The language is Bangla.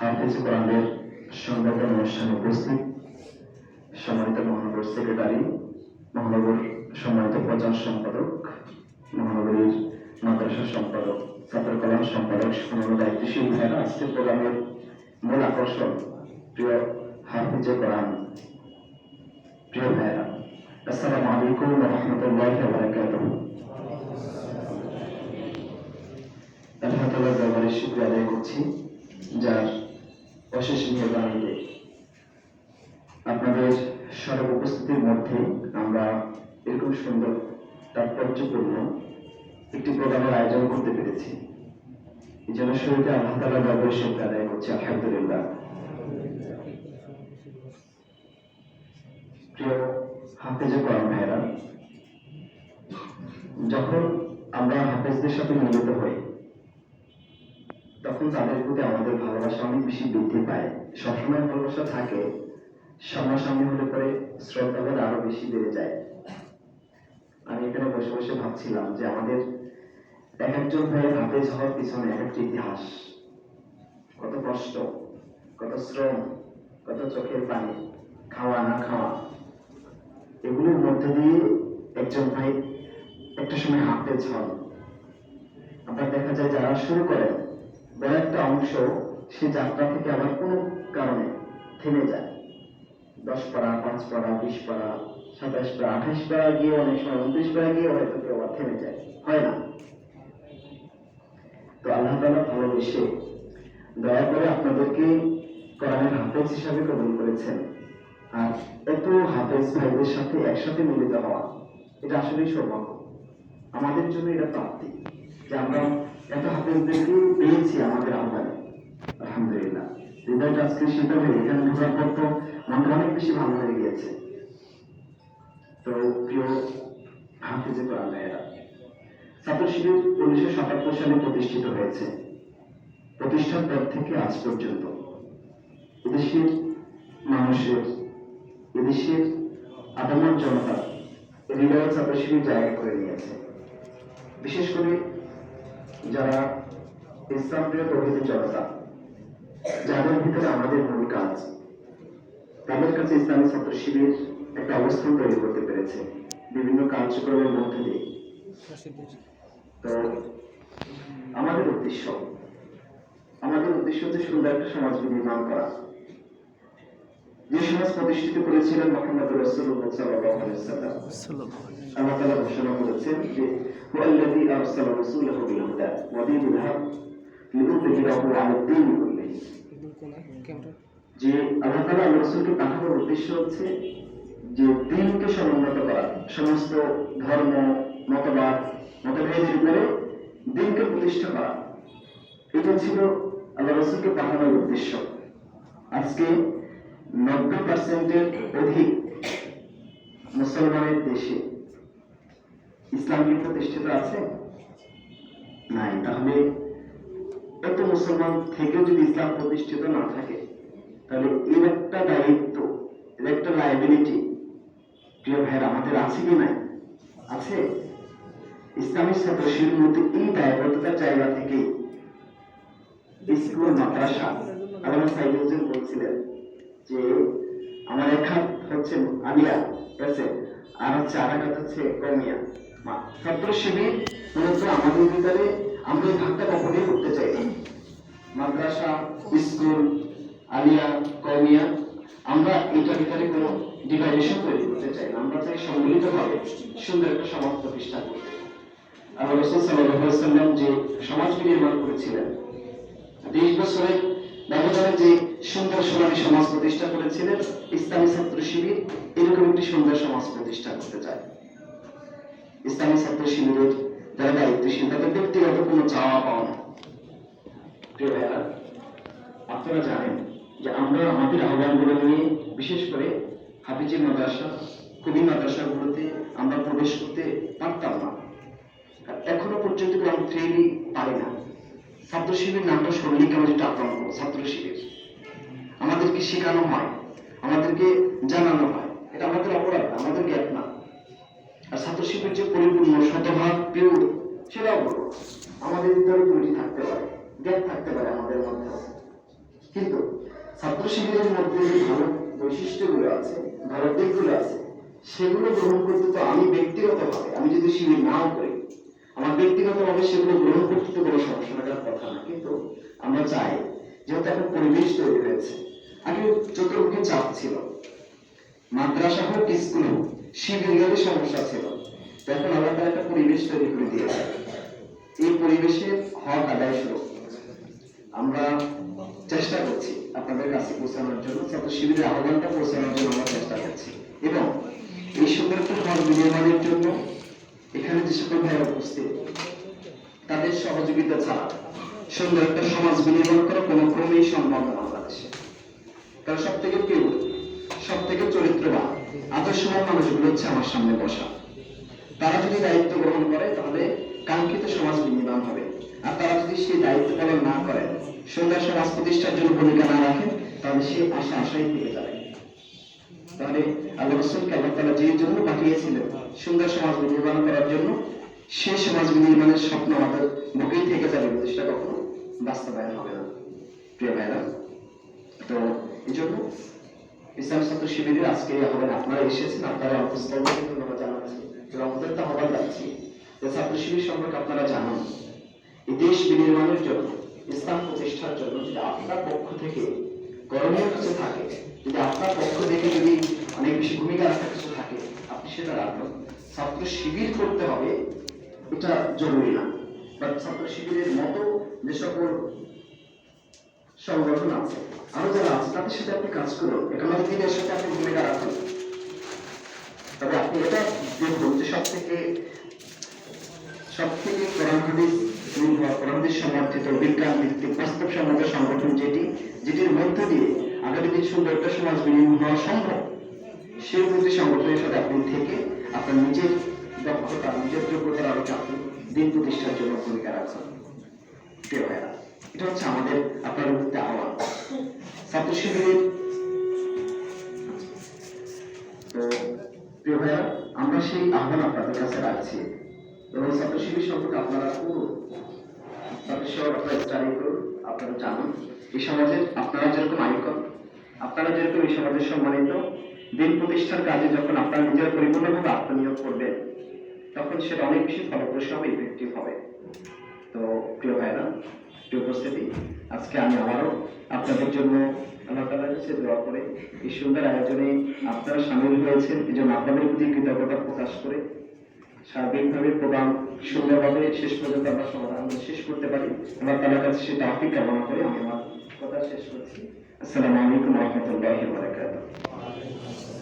হাফিজ কোরআনের সংগঠন অনুষ্ঠানে উপস্থিত সম্মানিত মহানগর সেক্রেটারি, মহানগর সম্মানিত প্রচার সম্পাদক, মহানগরীর মাদ্রাসা সম্পাদক, ছাত্র কল্যাণ সম্পাদক সমগ্র দায়িত্বশীল ভাইরা আজকের প্রোগ্রামের মূল আকর্ষণ প্রিয় হাফিজে কোরআন। প্রিয় ভাইরা আসসালামু আলাইকুম রহমতুল্লাহ বারাকাতুহ। আল্লাহ তাআলার দরবারে শুকরিয়া আদায় করছি, যার অশেষ মেহরবানিতে আপনাদের সর্ব উপস্থিতির মধ্যে আমরা এরকম সুন্দর তাৎপর্যপূর্ণ একটি প্রোগ্রামের আয়োজন করতে পেরেছি। এই জন্য শুরুতে আল্লাহ তাআলার দরবারে শুকরিয়া আদায় করছি, আলহামদুলিল্লাহ। প্রিয় হাফেজে কোরআন ভাইরা যখন আমরা হাফেজদের সাথে মিলিত হই, তখন তাদের প্রতি আমাদের ভালোবাসা অনেক বেশি বৃদ্ধি পায়। সবসময় ভালোবাসা থাকে সামনাসামনি হলে পরে শ্রদ্ধাবোধ আরও বেশি বেড়ে যায়। আমি এখানে বসে বসে ভাবছিলাম যে আমাদের এক একজন ভাইয়ের হাফেজ হওয়ার পিছনে এক একটা ইতিহাস। কত কষ্ট, কত শ্রম, কত চোখের পানি, খাওয়া না খাওয়া। এগুলোর মধ্যে দিয়ে একজন ভাই একটা সময় হাফেজ হন আবার দেখা যায় যারা শুরু করেন, বড় একটা অংশ সে যাত্রা থেকে আবার কোনো কারণে থেমে যায়। দশ পাড়া, পাঁচ পাড়া, বিশ পাড়া, সাতাশ পাড়া, আঠাশ পাড়া গিয়ে অনেক সময় উনত্রিশ পাড়া গিয়ে হয়তো কেউ আবার থেমে যায়। হয় না। তো আল্লাহ তালা ভালোবেসে দয়া করে আপনাদেরকে কোরআনের হাফেজ হিসাবে কবুল করেছেন। আর এত হাফেজ ভাইদের সাথে একসাথে মিলিত হওয়া, এটা আসলেই সৌভাগ্য। আমাদের জন্য এটা প্রাপ্তি যে আমরা এত হাফেজদেরকে পেয়েছি আমাদের আহ্বানে আলহামদুলিল্লাহ। হৃদয়টা আজকে শীতল হয়ে এখানে ঢোকার পর তো মনটা অনেক বেশি ভালো হয়ে গিয়েছে। তো প্রিয় হাফিজে কোরআন ভাইয়েরা, ছাত্র শিবির উনিশশো সাতাত্তর সালে প্রতিষ্ঠিত হয়েছে। প্রতিষ্ঠার পর থেকে আজ পর্যন্ত এদেশের মানুষের, এদেশের আদামর জনতা হৃদয় ছাত্র শিবির জায়গা করে নিয়েছে। বিশেষ করে যারা ইসলাম প্রিয় প্রভৃতি জনতা যাদের ভিতরে আমাদের মূল কাজ তাদের কাছে ইসলামী ছাত্র শিবির একটা অবস্থান তৈরি করতে পেরেছে। বিভিন্ন কার্যক্রমের মধ্যে দিয়ে। তো আমাদের উদ্দেশ্য আমাদের উদ্দেশ্য হচ্ছে সুন্দর একটা সমাজ নির্মাণ করা। যে সমাজ প্রতিষ্ঠিত করেছিলেন মোহাম্মদ রসুল্লাহ আল্লাহ ঘোষণা করেছেন যে কুল্লিহি যে আল্লাহ আল্লাহ পাঠানোর উদ্দেশ্য হচ্ছে যে দিনকে সমুন্নত করা। সমস্ত ধর্ম, মতবাদ, মতভেদের উপরে দিনকে প্রতিষ্ঠা করা। এটা ছিল আল্লাহ রসুলকে পাঠানোর উদ্দেশ্য। আজকে নব্বই পার্সেন্টের অধিক মুসলমানের দেশে ইসলাম কি প্রতিষ্ঠিত আছে? নাই। তাহলে এত মুসলমান থেকেও যদি ইসলাম প্রতিষ্ঠিত না থাকে, তাহলে এর একটা দায়িত্ব, এর একটা লাইবিলিটি প্রিয় ভাইয়ের, আমাদের আছে কি নাই? আছে। ইসলামী ছাত্রশীল মধ্যে এই দায়বদ্ধতার জায়গা থেকে স্কুল মাদ্রাসা, আল্লামা সাইদ হোসেন বলছিলেন যে, আমার এক হাত হচ্ছে আলিয়া, ঠিক আছে? আর হচ্ছে আর এক হাত হচ্ছে কমিয়া। ছাত্র শিবির মূলত আমাদের ভিতরে আমরা এই ভাগটা কখনোই করতে চাই না। মাদ্রাসা, স্কুল, আলিয়া কমিয়া আমরা এটার ভিতরে কোনো ডিভাইডেশন তৈরি করতে চাই না। আমরা চাই সম্মিলিতভাবে সুন্দর একটা সমাজ প্রতিষ্ঠা করতে। আল্লাহ রসুল সাল্লাল্লাহু আলাইহি ওয়াসাল্লাম যে সমাজ নির্মাণ করেছিলেন, তেইশ বছরের ব্যবধানে যে সুন্দর সোনালী সমাজ প্রতিষ্ঠা করেছিলেন, ইসলামী ছাত্র শিবির এরকম একটি সুন্দর সমাজ প্রতিষ্ঠা করতে চায়। ইসলামী ছাত্র শিবিরের যারা দায়িত্বশীল তাদের ব্যক্তিগত কোনো চাওয়া পাওয়া না। প্রিয় ভাইরা, আপনারা জানেন যে আমরা আমাদের আহ্বানগুলো নিয়ে বিশেষ করে হাফিজি মাদ্রাসা কবি মাদ্রাসাগুলোতে আমরা প্রবেশ করতে পারতাম না। এখনও পর্যন্ত আমি ট্রেনই পারি না। ছাত্র শিবির নামটা শুনলেই কেমন একটা আতঙ্ক ছাত্র শিবির। আমাদেরকে শেখানো হয় আমাদেরকে জানানো হয়। এটা আমাদের অপরাধ না, আমাদের জ্ঞান না। আর ছাত্র শিবির যে পরিপূর্ণ শতভাগ পিওর সেটাও আমাদের ভিতরে দুটি থাকতে পারে জ্ঞান থাকতে পারে আমাদের মধ্যে। কিন্তু ছাত্র শিবিরের মধ্যে যে ভালো বৈশিষ্ট্যগুলো আছে, ভালো দিকগুলো আছে, সেগুলো গ্রহণ করতে তো আমি ব্যক্তিগতভাবে, আমি যদি শিবির নাও করি, আমার ব্যক্তিগতভাবে সেগুলো গ্রহণ করতে তো কোনো সমস্যা থাকার কথা না। কিন্তু আমরা চাই, যেহেতু এখন পরিবেশ তৈরি হয়েছে, আগে চতুর্মুখী চাপ ছিল। মাদ্রাসা হোক, স্কুল হোক শিবিরের সমস্যা ছিল। তো এখন আল্লাহ তাআলা একটা পরিবেশ তৈরি করে দিয়েছে। এই পরিবেশে হক আদায় শুরু। আমরা চেষ্টা করছি আপনাদের কাছে পৌঁছানোর জন্য, ছাত্র শিবিরের আহ্বানটা পৌঁছানোর জন্য আমরা চেষ্টা করছি। এবং এই সুন্দর একটা হল নির্মাণের জন্য এখানে যে সকল ভাইরা উপস্থিত, তাদের সহযোগিতা ছাড়া সুন্দর একটা সমাজ বিনির্মাণ করা কোনো ক্রমেই সম্ভব না বাংলাদেশে। কারণ সব থেকে প্রিয় সব থেকে চরিত্রবান আদর্শবান মানুষগুলো হচ্ছে আমার সামনে বসা। তারা যদি দায়িত্ব গ্রহণ করে, তাহলে কাঙ্ক্ষিত সমাজ বিনির্মাণ হবে। আর তারা যদি সেই দায়িত্ব পালন না করে সুন্দর সমাজ প্রতিষ্ঠার জন্য ভূমিকা না রাখে, তাহলে সে আশা আশাই থেকে যাবে। তাহলে আল্লাহ রসুলকে আল্লাহ তালা যে জন্য পাঠিয়েছিলেন সুন্দর সমাজ বিনির্মাণ করার জন্য সেই সমাজ বিনির্মাণের স্বপ্ন আমাদের বুকেই থেকে যাবে প্রতিষ্ঠা কখনো বাস্তবায়ন হবে না। প্রিয় ভাইরা, তো এই জন্য ইসলাম ছাত্র শিবিরের আজকে আহ্বান আপনারা এসেছেন, আপনারা অন্তঃস্থলকে ধন্যবাদ জানাচ্ছি আমাদের তো আহ্বান রাখছি যে ছাত্র শিবির সম্পর্কে আপনারা জানান। এই দেশ বিনির্মাণের জন্য, ইসলাম প্রতিষ্ঠার জন্য যদি আপনার পক্ষ থেকে করণীয় কিছু থাকে, যদি আপনার পক্ষ থেকে যদি অনেক বেশি ভূমিকা রাখার কিছু থাকে, আপনি সেটা রাখুন। ছাত্র শিবির করতে হবে, এটা জরুরি না। বাট ছাত্র শিবিরের মতো যে সকল সংগঠন আছে। আরও যারা আছে, তাদের সাথে আপনি কাজ করুন। একান্ত দিনের সাথে আপনি ভূমিকা রাখুন, তবে আপনি এটা দেখুন যে সব থেকে সব থেকে কোরআন হাদিস নির্ভর কোরআন সমর্থিত বিজ্ঞান ভিত্তিক বাস্তব সম্মত সংগঠন যেটি, যেটির মধ্য দিয়ে আগামী দিন সুন্দর একটা সমাজ বিনিয়োগ হওয়া সম্ভব। সেই প্রতি সংগঠনের সাথে আপনি থেকে আপনার নিজের দক্ষতা, নিজের যোগ্যতার আলোকে আপনি দিন প্রতিষ্ঠার জন্য ভূমিকা রাখুন প্রিয় ভাইরা এটা হচ্ছে আমাদের আপনার আহ্বান। ছাত্র শিবিরের তো, প্রিয় ভাইয়া, আমরা সেই আহ্বান আপনাদের কাছে রাখছি এবং ছাত্র শিবির সম্পর্কে আপনারা করুন তাদের আপনারা স্টাডি করুন, আপনারা জানুন। এই সমাজের আপনারা যেরকম আইকন আপনারা যেরকম এই সমাজের সম্মানিত, দিন প্রতিষ্ঠার কাজে যখন আপনারা নিজেরা পরিপূর্ণভাবে আত্মনিয়োগ করবেন, তখন সেটা অনেক বেশি ফলপ্রসূ হবে ইফেক্টিভ হবে। তো, প্রিয় ভাইরা উপস্থিতি। আজকে আমি আবারও আপনাদের জন্য আল্লাহ তালার কাছে দোয়া করে এই সুন্দর আয়োজনে আপনারা সামিল হয়েছেন। এই জন্য আপনাদের প্রতি কৃতজ্ঞতা প্রকাশ করে সার্বিকভাবে প্রোগ্রাম সুন্দরভাবে শেষ পর্যন্ত আমরা সমাধান শেষ করতে পারি। আল্লাহ তালার কাছে সেটা আপনি কামনা করে আমি আমার কথা শেষ করছি। আসসালামু আলাইকুম রহমতুল্লাহি ওয়া বারাকাতুহু।